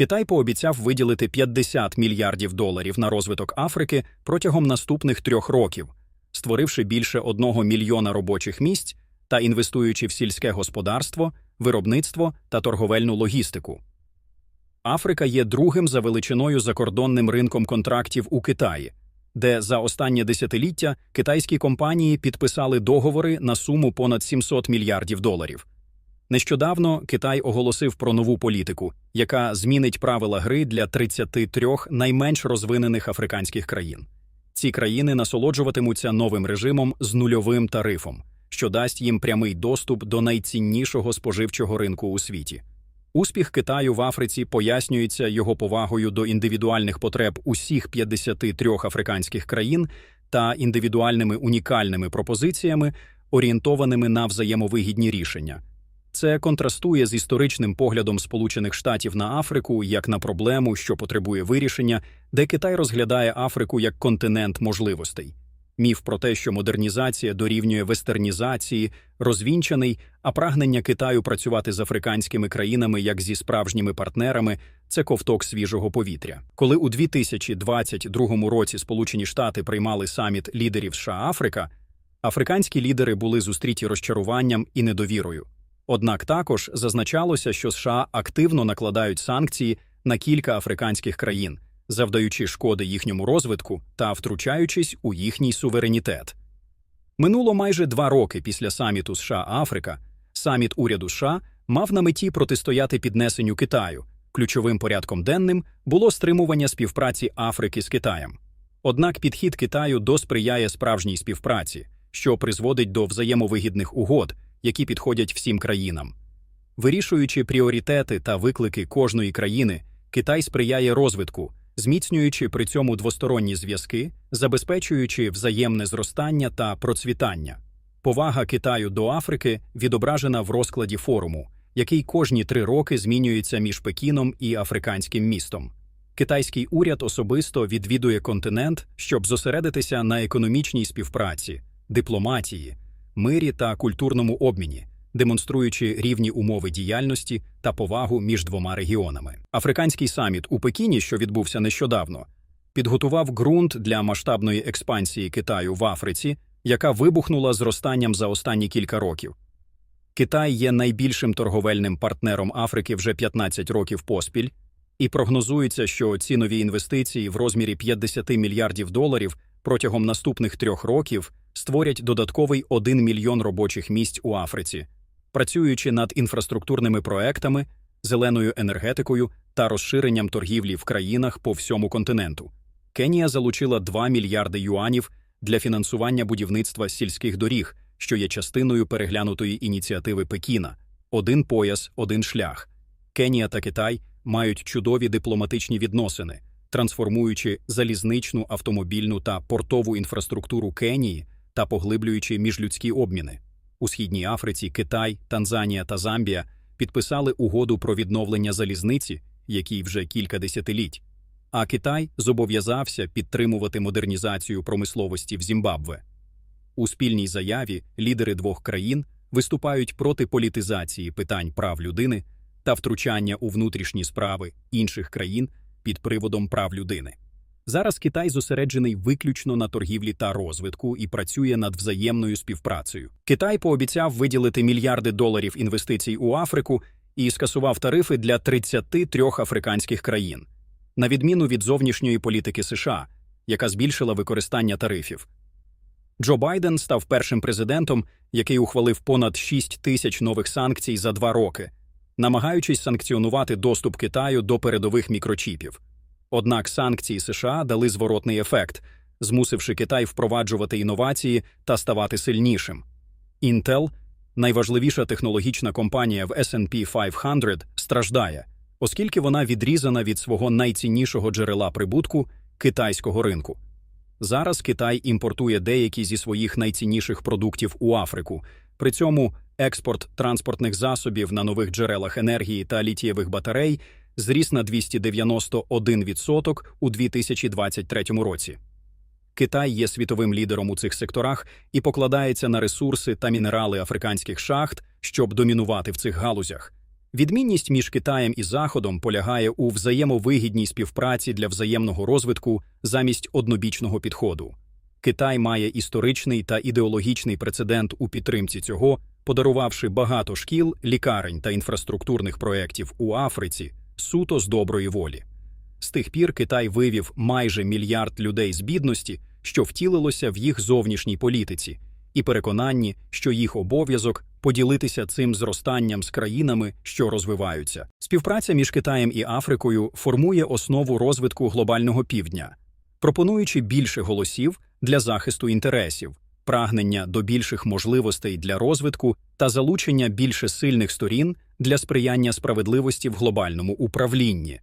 Китай пообіцяв виділити 50 мільярдів доларів на розвиток Африки протягом наступних трьох років, створивши більше одного мільйона робочих місць та інвестуючи в сільське господарство, виробництво та торговельну логістику. Африка є другим за величиною закордонним ринком контрактів у Китаї, де за останнє десятиліття китайські компанії підписали договори на суму понад 700 мільярдів доларів. Нещодавно Китай оголосив про нову політику, яка змінить правила гри для 33 найменш розвинених африканських країн. Ці країни насолоджуватимуться новим режимом з нульовим тарифом, що дасть їм прямий доступ до найціннішого споживчого ринку у світі. Успіх Китаю в Африці пояснюється його повагою до індивідуальних потреб усіх 53 африканських країн та індивідуальними унікальними пропозиціями, орієнтованими на взаємовигідні рішення. Це контрастує з історичним поглядом Сполучених Штатів на Африку як на проблему, що потребує вирішення, де Китай розглядає Африку як континент можливостей. Міф про те, що модернізація дорівнює вестернізації, розвінчаний, а прагнення Китаю працювати з африканськими країнами як зі справжніми партнерами це ковток свіжого повітря. Коли у 2022 році Сполучені Штати приймали саміт лідерів США Африка, африканські лідери були зустріті розчаруванням і недовірою. Однак також зазначалося, що США активно накладають санкції на кілька африканських країн, завдаючи шкоди їхньому розвитку та втручаючись у їхній суверенітет. Минуло майже два роки після саміту США Африка. Саміт уряду США мав на меті протистояти піднесенню Китаю. Ключовим порядком денним було стримування співпраці Африки з Китаєм. Однак підхід Китаю досприяє справжній співпраці, що призводить до взаємовигідних угод які підходять всім країнам. Вирішуючи пріоритети та виклики кожної країни, Китай сприяє розвитку, зміцнюючи при цьому двосторонні зв'язки, забезпечуючи взаємне зростання та процвітання. Повага Китаю до Африки відображена в розкладі форуму, який кожні три роки змінюється між Пекіном і африканським містом. Китайський уряд особисто відвідує континент, щоб зосередитися на економічній співпраці, дипломатії мирі та культурному обміні, демонструючи рівні умови діяльності та повагу між двома регіонами. Африканський саміт у Пекіні, що відбувся нещодавно, підготував ґрунт для масштабної експансії Китаю в Африці, яка вибухнула зростанням за останні кілька років. Китай є найбільшим торговельним партнером Африки вже 15 років поспіль, і прогнозується, що ці нові інвестиції в розмірі 50 мільярдів доларів протягом наступних трьох років створять додатковий 1 мільйон робочих місць у Африці, працюючи над інфраструктурними проектами, зеленою енергетикою та розширенням торгівлі в країнах по всьому континенту. Кенія залучила 2 мільярди юанів для фінансування будівництва сільських доріг, що є частиною переглянутої ініціативи Пекіна один пояс, один шлях. Кенія та Китай мають чудові дипломатичні відносини, трансформуючи залізничну автомобільну та портову інфраструктуру Кенії та поглиблюючи міжлюдські обміни. У східній Африці Китай, Танзанія та Замбія підписали угоду про відновлення залізниці, якій вже кілька десятиліть. А Китай зобов'язався підтримувати модернізацію промисловості в Зімбабве. У спільній заяві лідери двох країн виступають проти політизації питань прав людини та втручання у внутрішні справи інших країн під приводом прав людини. Зараз Китай зосереджений виключно на торгівлі та розвитку і працює над взаємною співпрацею. Китай пообіцяв виділити мільярди доларів інвестицій у Африку і скасував тарифи для 33 африканських країн, на відміну від зовнішньої політики США, яка збільшила використання тарифів. Джо Байден став першим президентом, який ухвалив понад 6 тисяч нових санкцій за два роки, намагаючись санкціонувати доступ Китаю до передових мікрочіпів. Однак санкції США дали зворотний ефект, змусивши Китай впроваджувати інновації та ставати сильнішим. Intel, найважливіша технологічна компанія в SP 500, страждає, оскільки вона відрізана від свого найціннішого джерела прибутку китайського ринку. Зараз Китай імпортує деякі зі своїх найцінніших продуктів у Африку. При цьому експорт транспортних засобів на нових джерелах енергії та літієвих батарей зріс на 291% у 2023 році. Китай є світовим лідером у цих секторах і покладається на ресурси та мінерали африканських шахт, щоб домінувати в цих галузях. Відмінність між Китаєм і Заходом полягає у взаємовигідній співпраці для взаємного розвитку замість однобічного підходу. Китай має історичний та ідеологічний прецедент у підтримці цього, подарувавши багато шкіл, лікарень та інфраструктурних проєктів у Африці суто з доброї волі. З тих пір Китай вивів майже мільярд людей з бідності, що втілилося в їх зовнішній політиці, і переконанні, що їх обов'язок поділитися цим зростанням з країнами, що розвиваються. Співпраця між Китаєм і Африкою формує основу розвитку глобального півдня, пропонуючи більше голосів для захисту інтересів, прагнення до більших можливостей для розвитку та залучення більше сильних сторін для сприяння справедливості в глобальному управлінні.